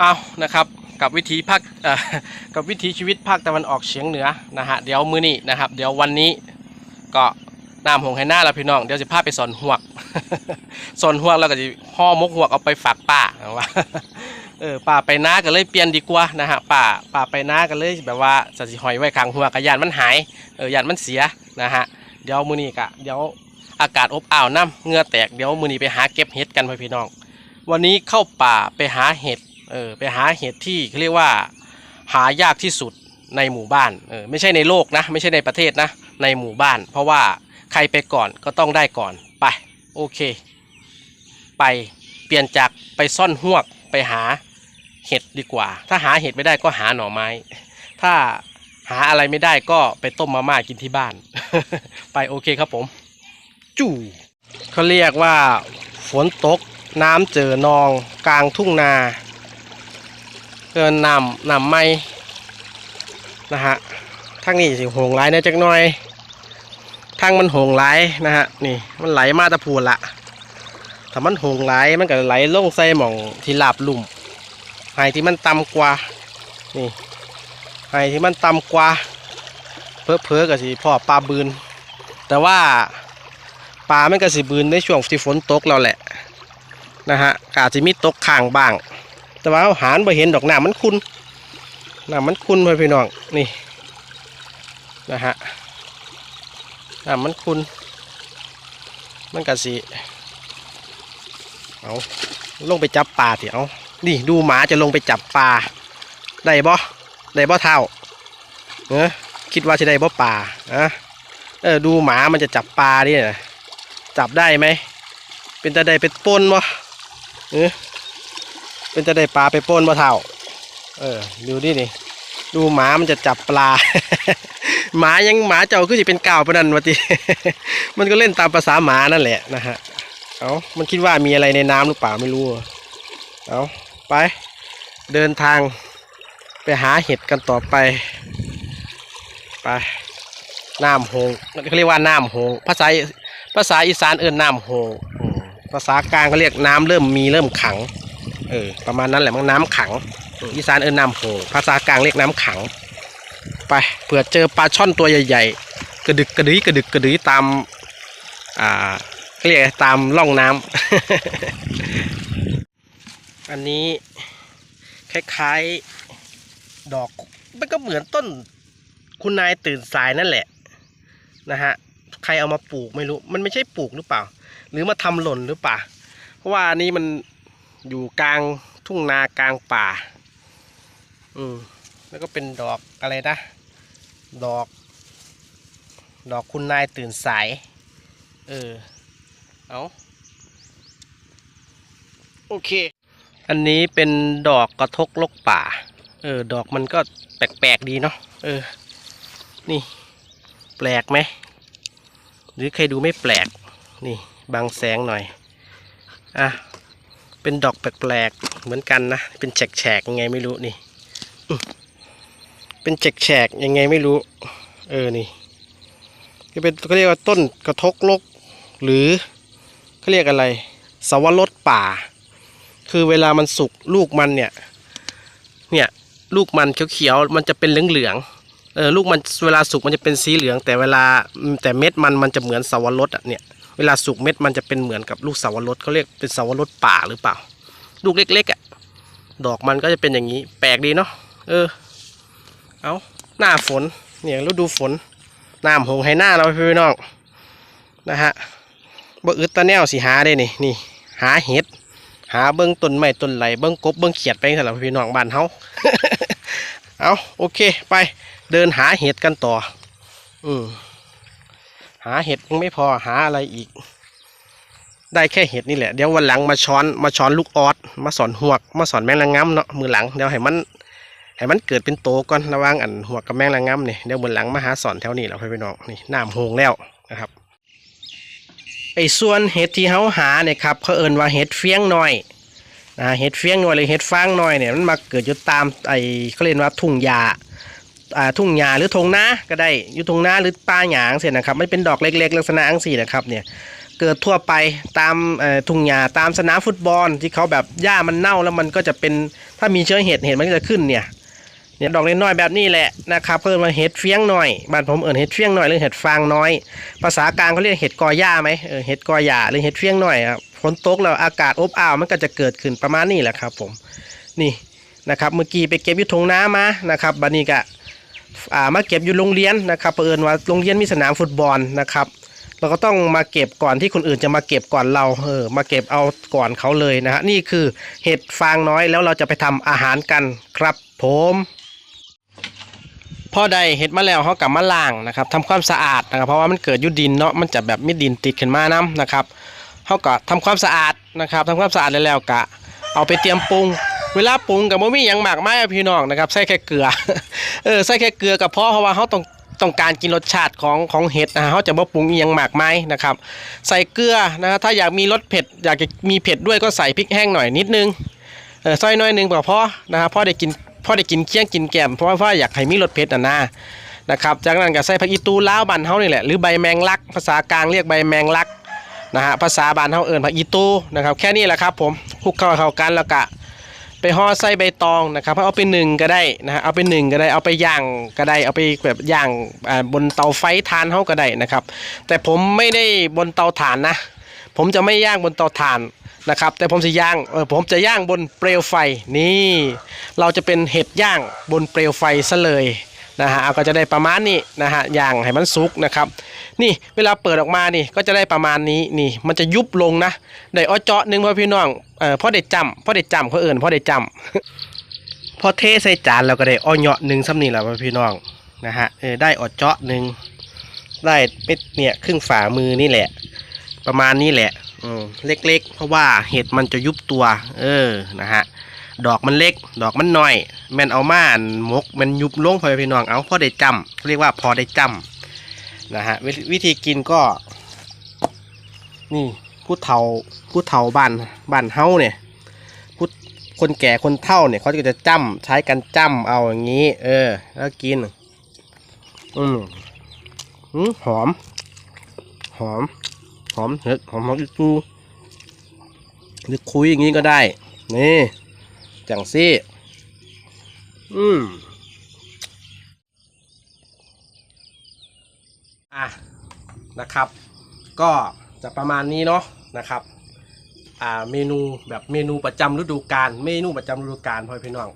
เอานะครับกับวิธีภาคกับวิถีชีวิตภาคตะวันออกเฉียงเหนือนะฮะเดี๋ยวมือนี้นะครับ เดี๋ยววันนี้ก็น้ำหงให้หน้าแล้วพี่น้องเดี๋ยวจะพาไปสอนหวกสอนหวกแล้วก็จะห่อมกหวกเอาไปฝากป้านะว่าเออป้าไปน้าก็เลยเปลี่ยนดีกว่านะฮะป้าป้าไปน้าก็เลยแบบว่าจะสิหอยไว้ข้างหัวกระยานมันหายเออยานมันเสียนะฮะเดี๋ยวมือนี้กะเดี๋ยวอากาศอบอ้าวน้ำเงื่อแตกเดี๋ยวมือนี้ไปหาเก็บเห็ดกันพ่พี่น้อง วันนี้เข้าป่าไปหาเห็ด เออไปหาเห็ดที่เขาเรียกว่าหายากที่สุดในหมู่บ้านเออไม่ใช่ในโลกนะ ไม่ใช่ในประเทศนะ ในหมู่บ้าน เพราะว่าใครไปก่อนก็ต้องได้ก่อนไปโอเค ไปเปลี่ยนจากไปซ่อนหวกไปหาเห็ดดีกว่า ถ้าหาเห็ดไม่ได้ก็หาหน่อไม้ ถ้าหาอะไรไม่ได้ก็ไปต้มมาม่ากินที่บ้าน ไปโอเคครับผม จู่เขาเรียกว่า ฝนตกน้ำเจอนอง กลางทุ่งนา เกินนำนำไม่นะฮะทางนี้สิหงไหลนะจักหน่อยทางมันหงไหลนะฮะนี่มันไหลมาตะพูนละถ้ามันหงไหลมันก็ไหลลงใส่หม่องที่ลาบลุ่มไห้ที่มันต่ำกว่านี่ไห้ที่มันต่ำกว่าเพอเพอๆก็สิพ่อปลาบืน แต่ว่าปลามันก็สิบืนในช่วงที่ฝนตกแล้วแหละนะฮะกอาจจะมีตกข้างบ้าง แต่ว่าอาหารไปเห็นดอกหน้ำมันคุณน้ำมันคุณเพื่อนพี่น้องนี่นะฮะหน้ำมันคุณ มันก็สิเอาลงไปจับปลาสิเอานี่ดูหมาจะลงไปจับปลาได้บ่ได้บ่เท่าเออคิดว่าจะได้บ่ปลาอะเออดูหมามันจะจับปลาดิจับได้ไหมเป็นตาได้เป็นปนบ่เออ เป็นจะได้ปลาไปป้นมะเท่า เออ ดูดินี่ ดูหมามันจะจับปลา หมายังหมาเจ้าก็จะเป็นก่าวปะนันวะติมันก็เล่นตามภาษาหมานั่นแหละนะฮะ เอามันคิดว่ามีอะไรในน้ำหรือเปล่าไม่รู้ เอาไป เดินทางไปหาเห็ดกันต่อไป ไปน้ำโหงเขาเรียกว่าน้ำโหงภาษาภาษาอีสานเอิ้นน้ำโหงภาษากลางเขาเรียกน้ำเริ่มมีเริ่มขัง เออประมาณนั้นแหละมันน้ำขังเอออีสานเอิ้นน้ำโหงภาษากลางเรียกน้ำขัง ไปเผื่อเจอปลาช่อนตัวใหญ่ๆ กระดึกกระดือยกระดึกกระดือยตามอ่าเขาเรียกอะไรตามร่องน้ำอันนี้คล้ายๆดอกมันก็เหมือนต้นคุณนายตื่นสายนั่นแหละนะฮะใครเอามาปลูกไม่รู้ มันไม่ใช่ปลูกหรือเปล่า หรือมาทำหล่นหรือเปล่า เพราะว่าอันนี้มัน อยู่กลางทุ่งนากลางป่า อืมแล้วก็เป็นดอกอะไรนะ ดอก ดอกคุณนายตื่นสาย เออ เอาโอเค อันนี้เป็นดอกกระทกลกป่า เออ ดอกมันก็แปลกๆดีเนาะ เออ นี่ แปลกไหม หรือใครดูไม่แปลก นี่ บังแสงหน่อย อะ เป็นดอกแปลกๆเหมือนกันนะ เป็นแฉกๆยังไงไม่รู้นี่ เป็นแฉกๆยังไงไม่รู้ เออนี่ก็เป็นเขาเรียกว่าต้นกระทกลก หรือเขาเรียกอะไร สวรสป่า คือเวลามันสุกลูกมันเนี่ย เนี่ยลูกมันเขียวๆมันจะเป็นเหลืองๆเออลูกมันเวลาสุกมันจะเป็นสีเหลือง แต่เวลาแต่เม็ดมันมันจะเหมือนสวรสอะเนี่ย เวลาสุกเม็ดมันจะเป็นเหมือนกับลูกสาวรสเขาเรียกเป็นสาวรสป่าหรือเปล่า ลูกเล็กๆอะ ดอกมันก็จะเป็นอย่างนี้ แปลกดีเนาะ เออ เอาหน้าฝน เนี่ยฤดูฝน น้ำหงให้หน้าเราพี่น้อง นะฮะบ่อึดตะแนวสิหาได้นี่ นี่ หาเห็ด หาเบิ้งต้นไม้ต้นไหลเบิ้งกบเบิ้งเขียดไปสำหรับพี่น้องบ้านเฮาเอาโอเค ไป เดินหาเห็ดกันต่อ อืม หาเห็ดยังไม่พอหาอะไรอีก ได้แค่เห็ดนี่แหละ เดี๋ยววันหลังมาช้อนมาช้อนลูกออสมาสอนหวก มาสอนแมงละงำเนาะมือหลังเดี๋ยวให้มันให้มันเกิดเป็นโตก่อนระว่างอันหวกกับแมงละงำเนี่ยเดี๋ยวมือหลังมาหาสอนแถวนี้เราไปพี่น้องนี่น้ำโหงแล้วนะครับไอ้ส่วนเห็ดที่เขาหาเนี่ยครับเขาเอิ้นว่าเห็ดเฟี้ยงหน้อยนะเห็ดเฟี้ยงหน้อยหรือเห็ดฟางหน้อยเนี่ยมันมาเกิดอยู่ตามไอ้เขาเรียกว่าทุ่งหญ้า ทุ่งหญ้าหรือทงนาก็ได้อยู่ทงนาหรือป่าหยางเสียนะครับมันเป็นดอกเล็กๆ ลักษณะอังสีนะครับเนี่ยเกิดทั่วไปตามทุ่งหญ้าตามสนามฟุตบอลที่เขาแบบหญ้ามันเน่าแล้วมันก็จะเป็นถ้ามีเชื้อเห็ดเห็ดมันก็จะขึ้นเนี่ยเนี่ยดอกน้อยๆแบบนี้แหละนะครับเพิ่มมาเห็ดเฟี้ยงหน่อยบ้านผมเอิญเห็ดเฟี้ยงหน่อยหรือเห็ดฟางน้อย ภาษากลางเขาเรียกเห็ดกอหญ้าไหมเออเห็ดกอหญ้าหรือเห็ดเฟี้ยงหน่อยครับฝนตกแล้วอากาศอบอ้าวมันก็จะเกิดขึ้นประมาณนี้แหละครับผมนี่นะครับเมื่อกี้ไปเก็บอยุทงน้ำมานะครับบันนี้ก็ อ่ามาเก็บอยู่โรงเรียนนะครับเผอิญว่าโรงเรียนมีสนามฟุตบอลนะครับ เราก็ต้องมาเก็บก่อนที่คนอื่นจะมาเก็บก่อนเราเออมาเก็บเอาก่อนเขาเลยนะฮะนี่คือเห็ดฟางน้อยแล้วเราจะไปทำอาหารกันครับผมพ่อได้เห็ดมาแล้วเขากลับมาล้างนะครับทำความสะอาดนะครับ เพราะว่ามันเกิดยุดินเนาะมันจะแบบมีดินติดขึ้นมาน้ำนะครับเขาก็ทำความสะอาดนะครับทำความสะอาดแล้วแล้วกะ เอาไปเตรียมปรุง เวลาปรุงกับบ่มีหยังหมากไมายอะพี่น้องนะครับใส่แค่เกลือ เออใส่แค่เกลือกับพอเพราะว่าเขาต้องต้องการกินรสชาติของของเห็ดนะฮะเขาจะบ่ปรุงอีหยังหมากไมายนะครับ ใส่เกลือนะถ้าอยากมีรสเผ็ดอยากจะมีเผ็ดด้วยก็ใส่พริกแห้งหน่อยนิดนึงเออซอยน้อยหนึงก็พอนะครับพ่อได้กินพ่อได้กินเคี่ยงกินแกมเพราะว่าเพราะว่าอยากให้มีรสเผ็ดอะนะนะครับจากนั้นก็ใส่ผักอีตูล้าวบันเฮานี่แหละหรือใบแมงลัก ภาษากลางเรียกใบแมงลักนะฮะภาษาบ้านเฮาเอิ้นผักอีตูนะครับแค่นี้แหละครับผมคลุกเข้าเข้ากันแล้วก็ ไปห่อใส่ใบตองนะครับเอาไปหนึ่งก็ได้นะฮะเอาไปหนึ่งก็ได้เอาไปย่างก็ได้ เอาไปแบบย่างบนเตาไฟทานเฮาก็ได้นะครับ แต่ผมไม่ได้บนเตาถ่านนะ ผมจะไม่ย่างบนเตาถ่านนะครับแต่ผมจะย่างเออผมจะย่างบนเปลวไฟนี่ เราจะเป็นเห็ดย่างบนเปลวไฟซะเลย นะฮะเอาก็จะได้ประมาณนี้นะฮะย่างให้มันสุกนะครับ นี่เวลาเปิดออกมานี่ก็จะได้ประมาณนี้นี่มันจะยุบลงนะได้อ้อเจาะหนึ่งพ่อพี่น้องเออพ่อได้จำพ่อได้จำเขาเอื่นพ่อได้จำพอเทใส่จานเราก็ได้อ้อเหยาะหนึ่งซ้ำนี่แหละพ่อพี่น้องนะฮะเออได้อ้อเจาะหนึ่งได้เม็ดเนี่ยครึ่งฝ่ามือนี่แหละ ประมาณนี้แหละอืมเล็กๆ เพราะว่าเห็ดมันจะยุบตัว เออนะฮะ ดอกมันเล็ก ดอกมันน้อยแม่นเอามาอันมกมันยุบลงพอพี่น้องเอาพอได้จำเรียกว่าพอได้จำนะฮะวิวิธีกินก็ นี่ผู้เฒ่าผู้เฒ่าบ้านบ้านเฮาเนี่ยผู้คนแก่คนเฒ่าเนี่ยเขาก็จะจ้ำใช้กันจ้ำเอาอย่างนี้ เออ แล้วกินอืมอืมหอม หอม หอมเห็ดหอมหอมอีกูหรือคุยอย่างนี้ก็ได้ นี่ จังซี่ อืมอะนะครับ ก็จะประมาณนี้เนาะนะครับอ่าเมนูแบบเมนูประจำฤดูกาลเมนูประจำฤดูกาลพ่อพี่น้อง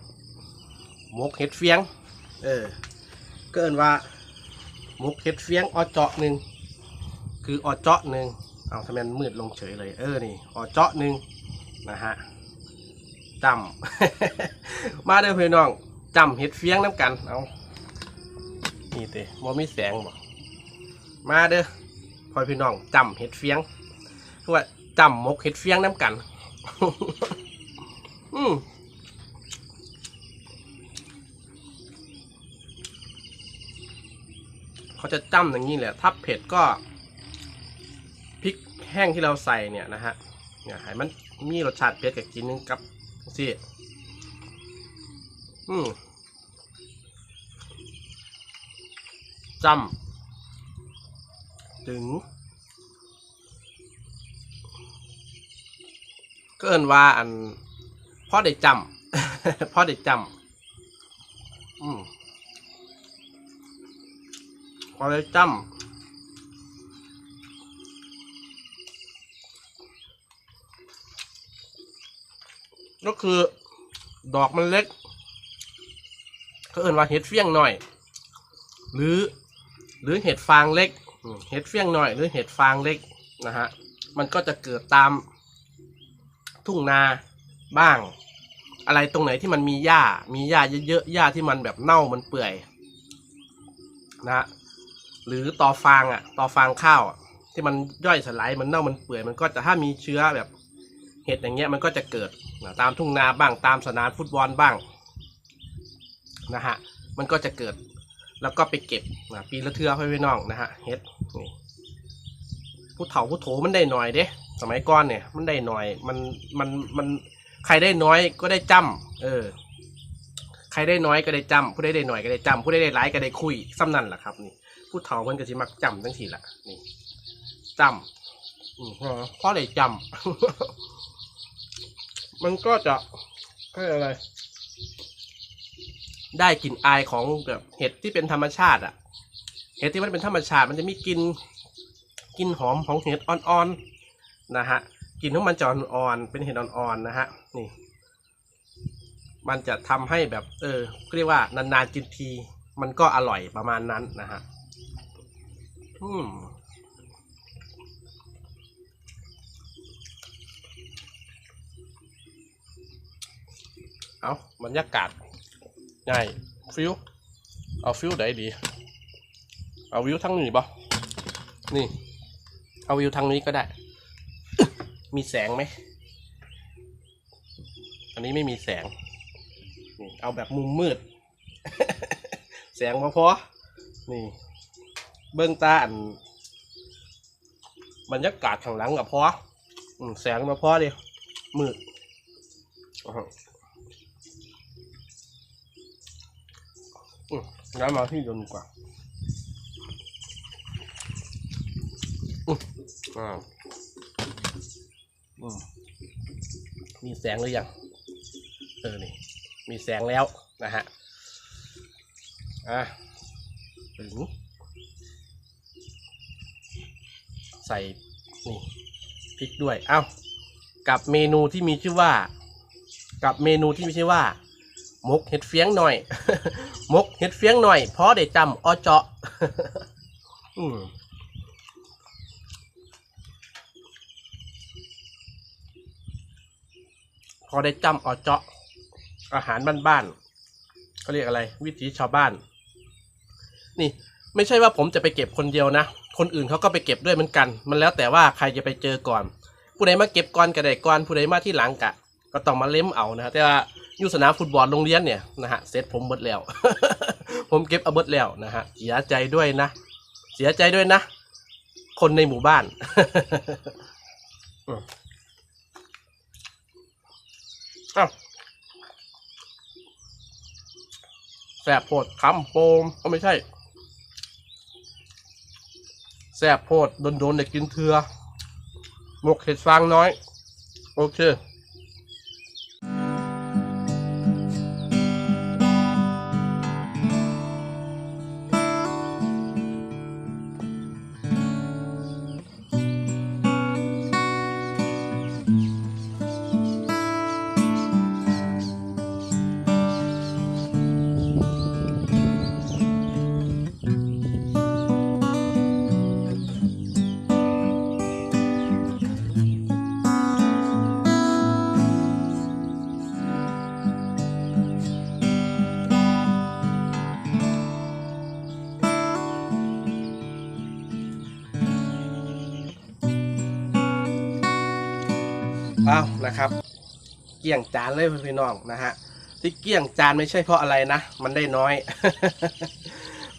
หมกเห็ดเฟียง เออเกินว่าหมกเห็ดเฟียงออเจาะหนึ่งคือออเจาะหนึ่งเอาทำไมมืดลงเฉยเลย เออนี่ออเจาะหนึ่งนะฮะ จำ มาเด้อพี่น้องจำเห็ดเฟียงน้ำกัน เอานี่เต้บ่มีแสงบ่มาเด้อพ่อพี่น้องจำเห็ดเฟียงคือว่าจำหมกเห็ดเฟียงน้ำกัน อืมเขาจะจ้ำอย่างนี้แหละ ถ้าเผ็ดก็พริกแห้งที่เราใส่เนี่ยนะฮะเนี่ยให้มันมีรสชาติเผ็ดกับกินนึงกับ สิอืมจำถึง ก็เอินว่าอันพ่อได้จำพ่อได้จำอืมพ่อได้จำ ก็คือ ดอกมันเล็ก ก็เอินว่าเห็ดเฟี้ยงหน่อย หรือ หรือเห็ดฟางเล็ก เห็ดเฟี้ยงหน่อย หรือเห็ดฟางเล็กนะฮะ มันก็จะเกิดตามทุ่งนาบ้าง อะไรตรงไหนที่มันมีหญ้า มีหญ้าเยอะๆ หญ้าที่มันแบบเน่ามันเปื่อย นะฮะ หรือตอฟางอะ ตอฟางข้าวอะที่มันย่อยสลายมันเน่ามันเปื่อย มันก็จะถ้ามีเชื้อแบบ เห็ดอย่างเงี้ยมันก็จะเกิดนะตามทุ่งนาบ้างตามสนามฟุตบอลบ้างนะฮะมันก็จะเกิดแล้วก็ไปเก็บนะปีละเทือให้พี่น้องนะฮะเห็ดนี่ผู้เฒ่าผู้โถมันได้หน่อยเด้สมัยก่อนเนี่ยมันได้หน่อยมันมันมันใครได้น้อยก็ได้จำเออ ใครได้น้อยก็ได้จำผู้ใดได้หน่อยก็ได้จำผู้ใดได้หลายก็ได้คุยซ้ำนั่นแหละครับนี่ผู้เฒ่ามันก็สิมักจำทั้งทีละนี่จอืมเพราะเลยจำ มันก็จะเรียกอะไร ได้กลิ่นอายของแบบเห็ดที่เป็นธรรมชาติอะเห็ดที่มันเป็นธรรมชาติมันจะมีกลิ่นกลิ่นหอมของเห็ดอ่อนๆนะฮะกลิ่นของมันจะอ่อนๆเป็นเห็ดอ่อนๆนะฮะนี่ มันจะทำให้แบบ เออเรียกว่านานๆกินที มันก็อร่อยประมาณนั้นนะฮะอืม เอาบรรยากาศง่ายฟิวเอาฟิวไหนดี เอาวิวทางนี้บ่นี่ เอาวิวทางนี้ก็ได้ มีแสงไหม อันนี้ไม่มีแสงนี่เอาแบบมุมมืด แสงพอพอนี่ เบื้องตาอันบรรยากาศข้างหลังกับพอแสงมาพอเดียวมืด อ้าวอืมงั้มาที่เดิมดีกว่าอืมอ่าอืมมีแสงหรือยัง เออ นี่ มีแสงแล้วนะฮะ อะถึงใส่ นี่พริกด้วย เอ้า กับเมนูที่มีชื่อว่า กับเมนูที่มีชื่อว่า มกเห็ดเฟียงหน่อย มกเห็ดเฟียงหน่อยพราะได้จำอเจาะพอได้จำอเจาะ อาหารบ้านๆเขาเรียกอะไร วิถีชาวบ้าน นี่ ไม่ใช่ว่าผมจะไปเก็บคนเดียวนะ คนอื่นเขาก็ไปเก็บด้วยเหมือนกัน มันแล้วแต่ว่าใครจะไปเจอก่อน ผู้ใดมาเก็บก่อนก็ได้ก่อนผู้ใดมาที่หลังกะ ก็ต้องมาเล้มเอานะแต่ว่าอยู่สนามฟุตบอลโรงเรียนเนี่ยนะฮะเสร็จผมเบิดแล้ว ผมเก็บเอาเบิดแล้วนะฮะเสียใจด้วยนะ เสียใจด้วยนะ คนในหมู่บ้านอา้าวแสบโพดคำโปมก็ไม่ใช่แสบโพดโดนๆเด็กกินเถือหมกเห็ดฟางน้อย โอเค อ้าวนะครับ เกี่ยงจานเลยพี่น้องนะฮะที่เกี่ยงจานไม่ใช่เพราะอะไรนะ มันได้น้อย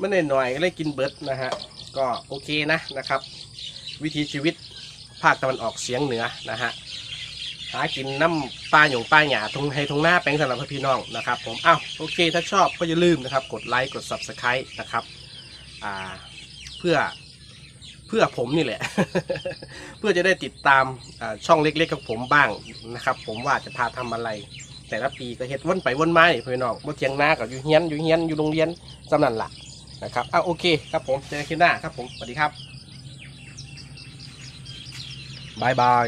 มันได้น้อยก็เลยกินเบิร์ดนะฮะก็โอเคนะนะครับ วิถีชีวิตภาคตะวันออกเฉียงเหนือนะฮะหากินน้ำปลาหยงปลาหยาทงให้ทงหน้าแปลงสำหรับพี่น้องนะครับผมอ้าวโอเคถ้าชอบก็อย่าลืมนะครับ กดไลค์กด subscribe นะครับอ่าเพื่อ เพื่อผมนี่แหละ เพื่อจะได้ติดตามช่องเล็กๆของผมบ้างนะครับ ผมว่าจะพาทำอะไร แต่ละปีก็เฮ็ดวนไปวนมานี่พี่น้องบ่เทียงหน้ากับอยู่เฮียนอยู่เฮียนอยู่โรงเรียนสำนันหลักนะครับอะโอเคครับผมเจอกันคลิปหน้าครับผมสวัสดีครับบายบาย